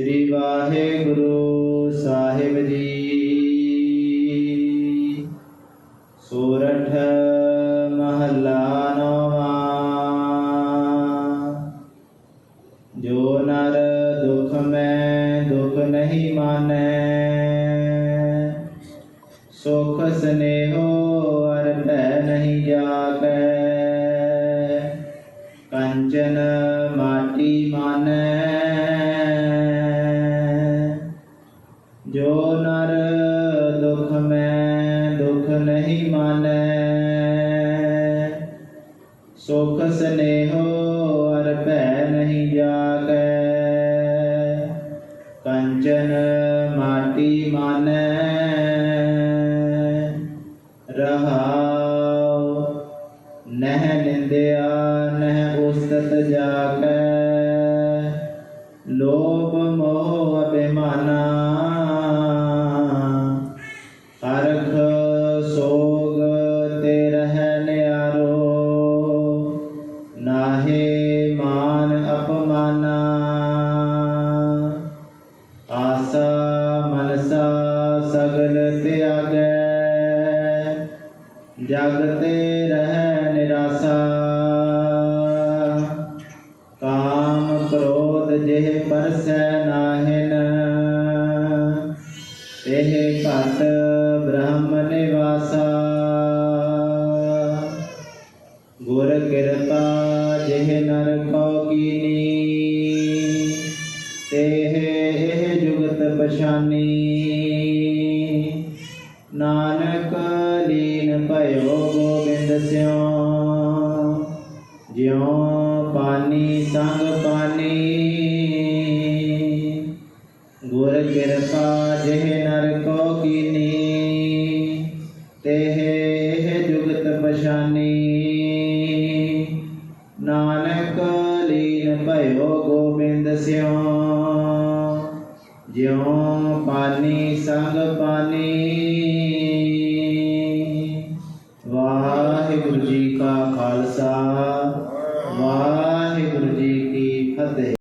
ਸ੍ਰੀ ਵਾਹਿਗੁਰੂ ਸਾਹਿਬ ਜੀ। ਸੋਰਠ ਮਹੱਲਾ ਨੌਵਾਂ। ਜੋ ਨਰ ਦੁਖ ਮੈਂ ਦੁਖ ਨਹੀਂ ਮਾਨੈ। ਸੁਖ ਸਨੇਹੋ ਅਰ ਭੈ ਨਹੀਂ ਜਾਗੈ ਕੰਚਨ ਮਾਟੀ ਮਾਨੈ। ਜੋ ਨਰ ਦੁਖ ਮੈਂ ਦੁਖ ਨਹੀਂ ਮਾਨੈ, ਸੁਖ ਸਨੇਹੋ ਅਰ ਭੈ ਨਹੀਂ ਜਾਗੈ। ਕੰਚਨ ਮਾਟੀ ਮਾਨੈ, ਰਹਾਉ ਨਹਿ ਨਿੰਦਿਆ, ਨਹਿ ਉਸਤਤ ਜਾਗੈ। ਲੋਭ ਮਨਸਾ ਸਗਲ ਤਿਆਗੈ। ਜਗ ਤੇ ਰਹਿ ਨਿਰਾਸਾ। ਕਾਮ ਕ੍ਰੋਧ ਜਿਹ ਪਰਸੈ ਨਾਹਿਨ। ਇਹ ਘਟ ਬ੍ਰਹਮ ਨਿਵਾਸਾ। ਗੁਰ ਕਿਰਪਾ ਜਿਹ ਨਰ ਕੋ ਕੀਨੀ। ਪਛਾਨੀ ਨਾਨਕ ਲੀਨ ਭਇਓ ਗੋਬਿੰਦ ਸਿਉ ਜਿਉ ਪਾਨੀ ਸੰਗ ਪਾਨੀ। ਗੁਰ ਕਿਰਪਾ ਜਿਹ ਨਰ ਕੋ ਕੀਨੀ। ਤੇਹ ਜੁਗਤ ਪਛਾਨੀ। ਨਾਨਕ ਲੀਨ ਭਇਓ ਗੋਬਿੰਦ ਸਿਉ ਜਿਉ ਪਾਨੀ ਸੰਗ ਪਾਨੀ ਵਾਹਿਗੁਰੂ ਜੀ ਕਾ ਖਾਲਸਾ ਵਾਹਿਗੁਰੂ ਜੀ ਕੀ ਫਤਿਹ।